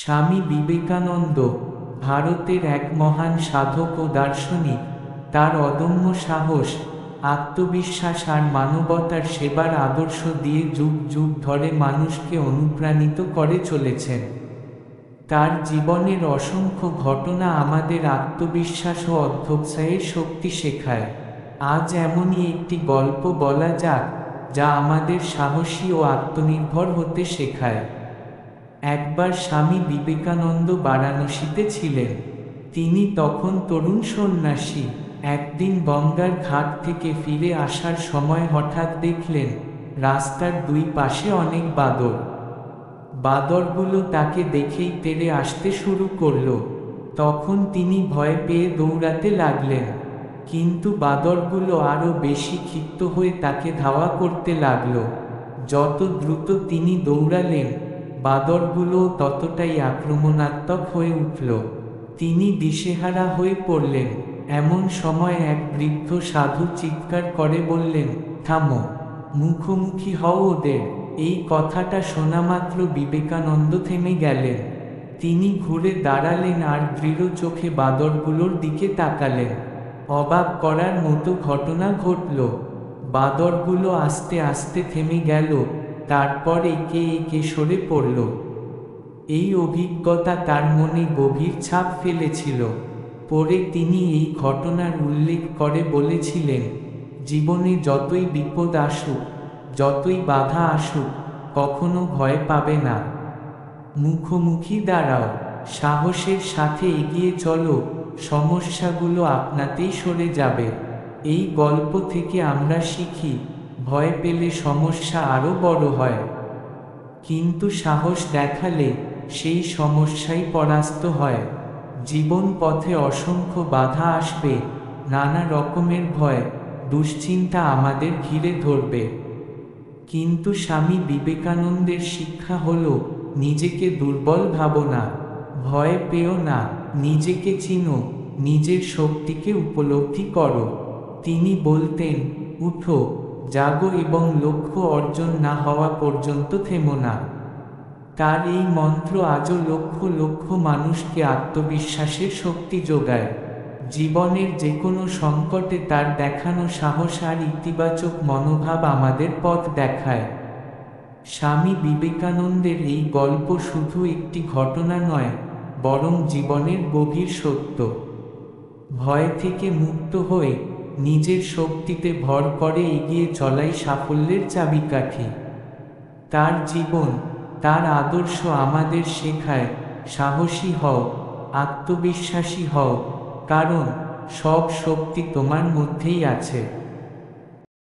স্বামী বিবেকানন্দ, ভারতের এক মহান সাধক ও দার্শনিক, তার অদম্য সাহস, আত্মবিশ্বাস আর মানবতার সেবার আদর্শ দিয়ে যুগ যুগ ধরে মানুষকে অনুপ্রাণিত করে চলেছেন। তার জীবনের অসংখ্য ঘটনা আমাদের আত্মবিশ্বাস ও অধ্যবসায়ের শক্তি শেখায়। আজ এমনই একটি গল্প বলা যাক, যা আমাদের সাহসী ও আত্মনির্ভর হতে শেখায়। একবার স্বামী বিবেকানন্দ বারাণসীতে ছিলেন। তিনি তখন তরুণ সন্ন্যাসী, একদিন গঙ্গার ঘাট থেকে ফিরে আসার সময় হঠাৎ দেখলেন, রাস্তার দুই পাশে অনেক বাদর। বাদরগুলো তাকে দেখেই তেড়ে আসতে শুরু করল। তখন তিনি ভয় পেয়ে দৌড়াতে লাগলেন, কিন্তু বাদরগুলো আরও বেশি ক্ষিপ্ত হয়ে তাকে ধাওয়া করতে লাগল। যত দ্রুত তিনি দৌড়ালেন বাদরগুলো ততটাই আক্রমণাত্মক হয়ে উঠল। তিনি দিশেহারা হয়ে পড়লেন। এমন সময় এক বৃদ্ধ সাধু চিৎকার করে বললেন, থামো, মুখোমুখি হও ওদের। এই কথাটা শোনামাত্র বিবেকানন্দ থেমে গেলেন। তিনি ঘুরে দাঁড়ালেন আর দৃঢ় চোখে বাদরগুলোর দিকে তাকালেন। অবাক করার মতো ঘটনা ঘটল। বাদরগুলো আস্তে আস্তে থেমে গেল। তারপর একে একে সরে পড়ল। এই অভিজ্ঞতা তার মনে গভীর ছাপ ফেলেছিল। পরে তিনি এই ঘটনার উল্লেখ করে বলেছিলেন, জীবনে যতই বিপদ আসুক, যতই বাধা আসুক, কখনো ভয় পাবে না। মুখোমুখি দাঁড়াও, সাহসের সাথে এগিয়ে চলো, সমস্যাগুলো আপনাতেই সরে যাবে। এই গল্প থেকে আমরা শিখি ভয় পেলে সমস্যা আরও বড় হয়। কিন্তু সাহস দেখালে সেই সমস্যাই পরাস্ত হয়। জীবন পথে অসংখ্য বাধা আসবে, নানা রকমের ভয়, দুশ্চিন্তা আমাদের ঘিরে ধরবে। কিন্তু স্বামী বিবেকানন্দের শিক্ষা হল, নিজেকে দুর্বল ভাবো না, ভয় পেও না, নিজেকে চিনো, নিজের শক্তিকে উপলব্ধি করো। তিনি বলতেন, উঠো জাগো এবং লক্ষ্য অর্জন না হওয়া পর্যন্ত থেমো না। তার এই মন্ত্র আজও লক্ষ লক্ষ মানুষকে আত্মবিশ্বাসের শক্তি যোগায়। জীবনের যে কোনো সংকটে তার দেখানো সাহস আর ইতিবাচক মনোভাব আমাদের পথ দেখায়। স্বামী বিবেকানন্দের এই গল্প শুধু একটি ঘটনা নয়, বরং জীবনের গভীর সত্য। ভয় থেকে মুক্ত হয়ে নিজের শক্তিতে ভর করে এগিয়ে চলাই সাফল্যের চাবিকাঠি। তার জীবন, তার আদর্শ আমাদের শেখায়, সাহসী হও, আত্মবিশ্বাসী হও, কারণ সব শক্তি তোমার মধ্যেই আছে।